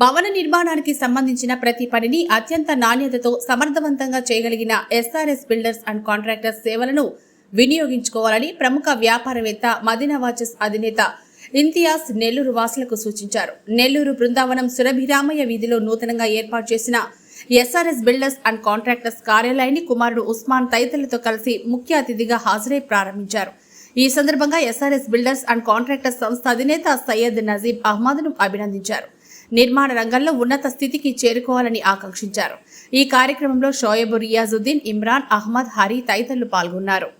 భవన నిర్మాణానికి సంబంధించిన ప్రతి పనిని అత్యంత నాణ్యతతో సమర్థవంతంగా చేయగలిగిన ఎస్ఆర్ఎస్ బిల్డర్స్ అండ్ కాంట్రాక్టర్స్ సేవలను వినియోగించుకోవాలని ప్రముఖ వ్యాపారవేత్త మదీనా వాచెస్ అధినేత ఇంతియాజ్ నెల్లూరు వాసులకు సూచించారు. నెల్లూరు బృందావనం సురభిరామయ్య వీధిలో నూతనంగా ఏర్పాటు చేసిన ఎస్ఆర్ఎస్ బిల్డర్స్ అండ్ కాంట్రాక్టర్స్ కార్యాలయాన్ని కుమారుడు ఉస్మాన్ తదితరులతో కలిసి ముఖ్య అతిథిగా హాజరై ప్రారంభించారు. ఈ సందర్భంగా ఎస్ఆర్ఎస్ బిల్డర్స్ అండ్ కాంట్రాక్టర్స్ సంస్థ అధినేత సయ్యద్ నజీబ్ అహ్మద్ను అభినందించారు. నిర్మాణ రంగంలో ఉన్నత స్థితికి చేరుకోవాలని ఆకాంక్షించారు. ఈ కార్యక్రమంలో షోయబు రియాజుద్దీన్ ఇమ్రాన్ అహ్మద్ హరి తదితరులు పాల్గొన్నారు.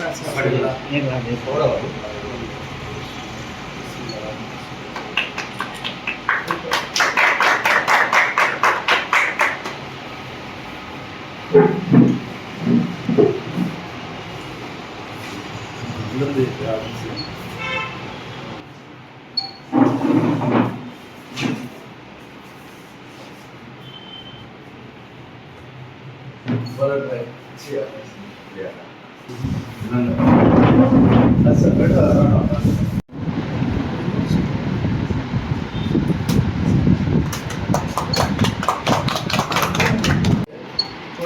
సార్ చెప్పండి నేను కూడా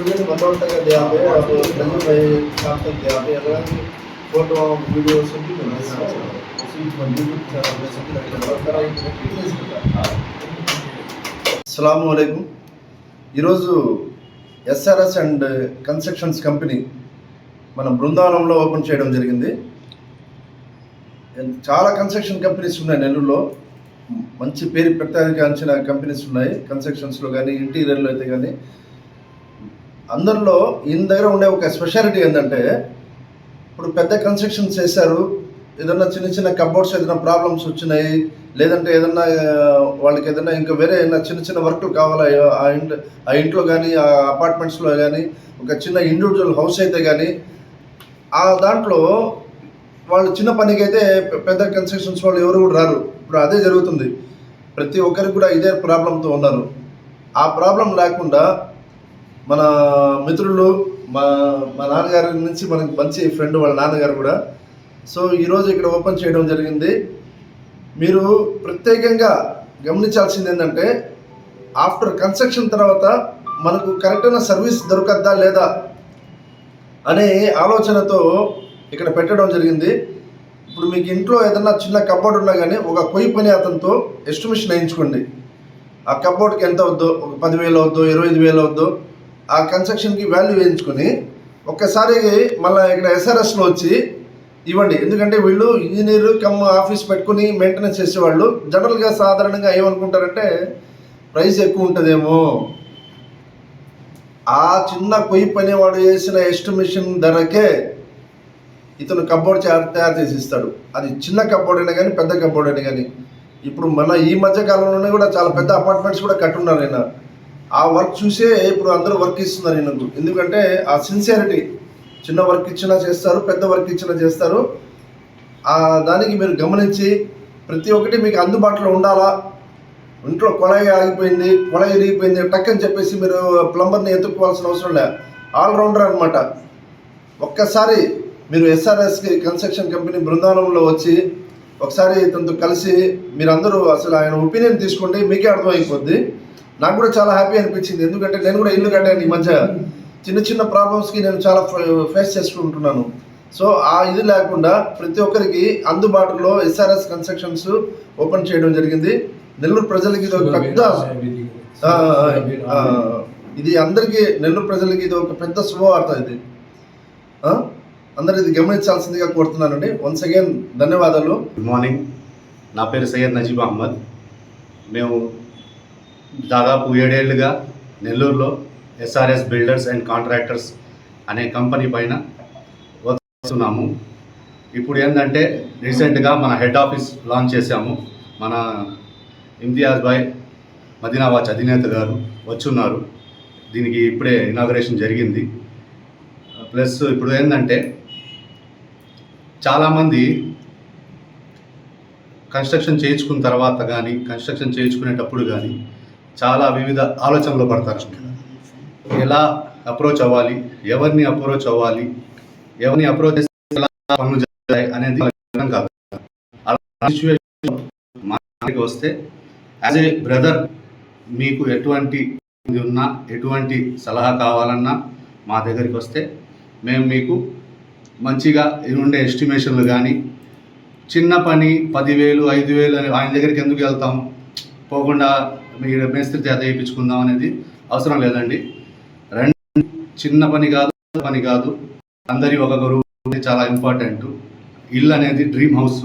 देर बनौर तक दिया पे अब रंजन भाई काम तक दिया पे अगर फोटो वीडियो सब भी बनाए उसी मंदिर में चार में सब लगा करा फिटनेस का అస్సలాము అలైకుం ఈరోజు ఎస్ఆర్ఎస్ అండ్ కన్స్ట్రక్షన్స్ కంపెనీ మన బృందావనంలో ఓపెన్ చేయడం జరిగింది చాలా కన్స్ట్రక్షన్ కంపెనీస్ ఉన్నాయి నెల్లూరులో. మంచి పేరు ప్రత్యేకించిన కంపెనీస్ ఉన్నాయి. కన్స్ట్రక్షన్స్లో కానీ ఇంటీరియర్లో అయితే కానీ అందరిలో ఈయన దగ్గర ఉండే ఒక స్పెషాలిటీ ఏంటంటే ఇప్పుడు పెద్ద కన్స్ట్రక్షన్స్ చేశారు. ఏదన్నా చిన్న చిన్న కబోర్డ్స్ ఏదైనా ప్రాబ్లమ్స్ వచ్చినాయి. లేదంటే ఏదన్నా వాళ్ళకి ఏదైనా ఇంకా వేరే ఏదైనా చిన్న చిన్న వర్క్లు కావాలా? ఆ ఇంట్లో ఆ ఇంట్లో కానీ ఆ అపార్ట్మెంట్స్లో కానీ ఒక చిన్న ఇండివిజువల్ హౌస్ అయితే కానీ ఆ దాంట్లో వాళ్ళు చిన్న పనికి అయితే పెద్ద కన్స్ట్రక్షన్స్ వాళ్ళు ఎవరు కూడా రారు. ఇప్పుడు అదే జరుగుతుంది. ప్రతి ఒక్కరికి కూడా ఇదే ప్రాబ్లంతో ఉన్నారు. ఆ ప్రాబ్లం లేకుండా మన మిత్రులు మా మా నాన్నగారి నుంచి మనకి మంచి ఫ్రెండ్ వాళ్ళ నాన్నగారు కూడా. సో ఈరోజు ఇక్కడ ఓపెన్ చేయడం జరిగింది. మీరు ప్రత్యేకంగా గమనించాల్సింది ఏంటంటే ఆఫ్టర్ కన్స్ట్రక్షన్ తర్వాత మనకు కరెక్ట్ అయిన సర్వీస్ దొరకద్దా లేదా అనే ఆలోచనతో ఇక్కడ పెట్టడం జరిగింది. ఇప్పుడు మీకు ఇంట్లో ఏదన్నా చిన్న కబోర్డ్ ఉన్నా కానీ ఒక కొయ్యి పని అతనితో ఎస్టిమేషన్ వేయించుకోండి. ఆ కబోర్డ్కి ఎంత అవుద్దో ఒక పదివేలు అవుద్దో ఇరవై ఐదు వేలు అవుద్దో ఆ కన్స్ట్రక్షన్కి వాల్యూ వేయించుకొని ఒక్కసారి మళ్ళీ ఇక్కడ ఎస్ఆర్ఎస్లో వచ్చి ఇవ్వండి. ఎందుకంటే వీళ్ళు ఇంజనీర్ కమ్ ఆఫీస్ పెట్టుకుని మెయింటెనెన్స్ చేసేవాళ్ళు. జనరల్గా సాధారణంగా ఏమనుకుంటారంటే ప్రైస్ ఎక్కువ ఉంటుందేమో. ఆ చిన్న కొయ్యి పని వాడు చేసిన ఎస్టిమేషన్ ధరకే ఇతను కబోర్డ్ తయారు చేసి ఇస్తాడు అది చిన్న కబోర్డ్ అయినా కానీ పెద్ద కబోర్డ్ అయినా కానీ ఇప్పుడు మన ఈ మధ్య కాలంలోనే కూడా చాలా పెద్ద అపార్ట్మెంట్స్ కూడా కట్టున్నారు ఆయన ఆ వర్క్ చూసే ఇప్పుడు అందరూ వర్క్ ఇస్తున్నారు ఈయనకు. ఎందుకంటే ఆ సిన్సియారిటీ చిన్న వర్క్ ఇచ్చినా చేస్తారు పెద్ద వర్క్ ఇచ్చినా చేస్తారు. ఆ దానికి మీరు గమనించి ప్రతి ఒక్కటి మీకు అందుబాటులో ఉండాలా? ఇంట్లో కొలయి ఆగిపోయింది కొలయి ఇరిగిపోయింది టక్ అని చెప్పేసి మీరు ప్లంబర్ని ఎత్తుక్కోవాల్సిన అవసరం లే. ఆల్రౌండర్ అనమాట ఒక్కసారి మీరు ఎస్ఆర్ఎస్ కన్స్ట్రక్షన్ కంపెనీ బృందావనంలో వచ్చి ఒకసారి తనతో కలిసి మీరందరూ అసలు ఆయన ఒపీనియన్ తీసుకోండి మీకే అర్థమైపోద్ది. నాకు కూడా చాలా హ్యాపీ అనిపించింది. ఎందుకంటే నేను కూడా ఇల్లు కట్టాను ఈ మధ్య. చిన్న చిన్న ప్రాబ్లమ్స్కి నేను చాలా ఫేస్ చేసుకుంటున్నాను. సో ఆ ఇది లేకుండా ప్రతి ఒక్కరికి అందుబాటులో ఎస్ఆర్ఎస్ కన్స్ట్రక్షన్స్ ఓపెన్ చేయడం జరిగింది. నెల్లూరు ప్రజలకి ఇది ఒక పెద్ద ఇది అందరికీ నెల్లూరు ప్రజలకి ఇది ఒక పెద్ద శుభవార్త ఇది? అందరూ ఇది గమనించాల్సిందిగా కోరుతున్నానండి. వన్స్ అగైన్ ధన్యవాదాలు. గుడ్ మార్నింగ్ నా పేరు సయ్యద్ నజీబ్ అహ్మద్. మేము దాదాపు ఏడేళ్ళుగా నెల్లూరులో ఎస్ఆర్ఎస్ బిల్డర్స్ అండ్ కాంట్రాక్టర్స్ అనే కంపెనీ పైన వస్తున్నాము ఇప్పుడు ఏంటంటే రీసెంట్గా మన హెడ్ ఆఫీస్ లాంచ్ చేశాము. మన ఇమ్తియాజ్ భాయ్ మదీనాబాద్ అధినేత గారు వచ్చున్నారు. దీనికి ఇప్పుడే ఇనాగరేషన్ జరిగింది. ప్లస్ ఇప్పుడు ఏంటంటే చాలామంది కన్స్ట్రక్షన్ చేయించుకున్న తర్వాత కానీ కన్స్ట్రక్షన్ చేయించుకునేటప్పుడు కానీ చాలా వివిధ ఆలోచనలు పడతారు. ఎలా అప్రోచ్ అవ్వాలి? ఎవరిని అప్రోచ్ అవ్వాలి? ఎవరిని అప్రోచ్ చేస్తే ఎలా పనులు జరుగుతాయి అనేది కాదు. అలా సిచ్యువేషన్ మనకి వస్తే యాజ్ ఏ బ్రదర్ మీకు ఎటువంటి ఉన్నా ఎటువంటి సలహా కావాలన్నా మా దగ్గరికి వస్తే మేము మీకు మంచిగా ఉండే ఎస్టిమేషన్లు కానీ చిన్న పని పదివేలు ఐదు వేలు అని ఆయన దగ్గరికి ఎందుకు వెళ్తాం? పోకుండా మీరు మేస్త్రి చేత వేయించుకుందాం అనేది అవసరం లేదండి. రెండు చిన్న పని కాదు పని కాదు. అందరి ఒక గురువు చాలా ఇంపార్టెంట్ ఇల్లు అనేది డ్రీమ్ హౌస్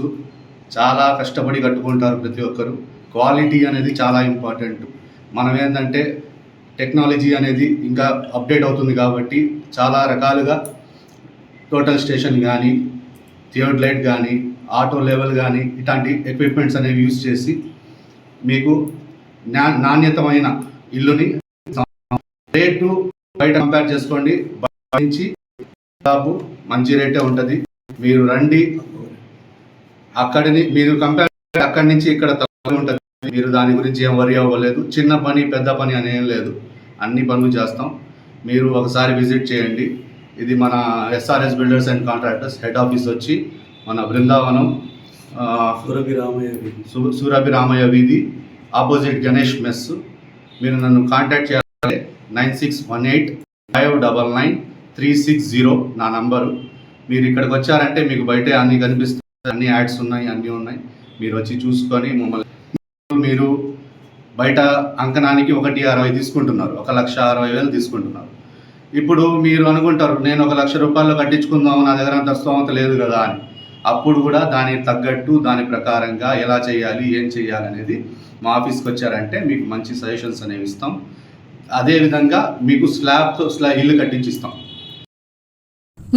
చాలా కష్టపడి కట్టుకుంటారు ప్రతి ఒక్కరు. క్వాలిటీ అనేది చాలా ఇంపార్టెంట్ మనం ఏంటంటే టెక్నాలజీ అనేది ఇంకా అప్డేట్ అవుతుంది కాబట్టి చాలా రకాలుగా టోటల్ స్టేషన్ కానీ థియర్డ్ లైట్ కానీ ఆటో లెవెల్ కానీ ఇట్లాంటి ఎక్విప్మెంట్స్ అనేవి యూజ్ చేసి మీకు నా నాణ్యతమైన ఇల్లుని రేటు బయట కంపేర్ చేసుకోండి. నుంచి దాదాపు మంచి రేటే ఉంటుంది. మీరు రండి. అక్కడిని మీరు కంపేర్ అక్కడి నుంచి ఇక్కడ తక్కువ ఉంటుంది. మీరు దాని గురించి ఏం వరి అవ్వలేదు. చిన్న పని పెద్ద పని అనేం లేదు. అన్ని పనులు చేస్తాం. మీరు ఒకసారి విజిట్ చేయండి. ఇది మన SRS builders and contractors head office వచ్చి మన బృందావనం సురభి రామయ్య వీధి. సూరభి రామయ్య వీధి ఆపోజిట్ గణేష్ మెస్ మీరు నన్ను కాంటాక్ట్ చేయాలి nine six one eight five double nine three six zero నా నంబరు మీరు ఇక్కడికి వచ్చారంటే మీకు బయట అన్ని కనిపిస్తాయి అన్ని యాడ్స్ ఉన్నాయి అన్నీ ఉన్నాయి. మీరు వచ్చి చూసుకొని మమ్మల్ని మీరు బయట అంకణానికి ఒకటి అరవై తీసుకుంటున్నారు ఒక లక్ష అరవై వేలు తీసుకుంటున్నారు. ఇప్పుడు మీరు అనుకుంటారు నేను ఒక లక్ష రూపాయలు కట్టించుకుందాం నా దగ్గర అంత స్తోమత లేదు కదా అని. అప్పుడు కూడా దానికి తగ్గట్టు దాని ప్రకారంగా ఎలా చేయాలి ఏం చేయాలి అనేది మా ఆఫీస్కి వచ్చారంటే మీకు మంచి సజెషన్స్ అనేవి ఇస్తాం. అదేవిధంగా మీకు స్లాబ్తో స్లా ఇల్లు కట్టించిస్తాం.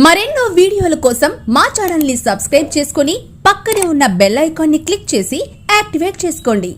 మరెన్నో వీడియోల కోసం మా ఛానల్ని సబ్స్క్రైబ్ చేసుకుని పక్కనే ఉన్న బెల్ ఐకాన్ని క్లిక్ చేసి యాక్టివేట్ చేసుకోండి.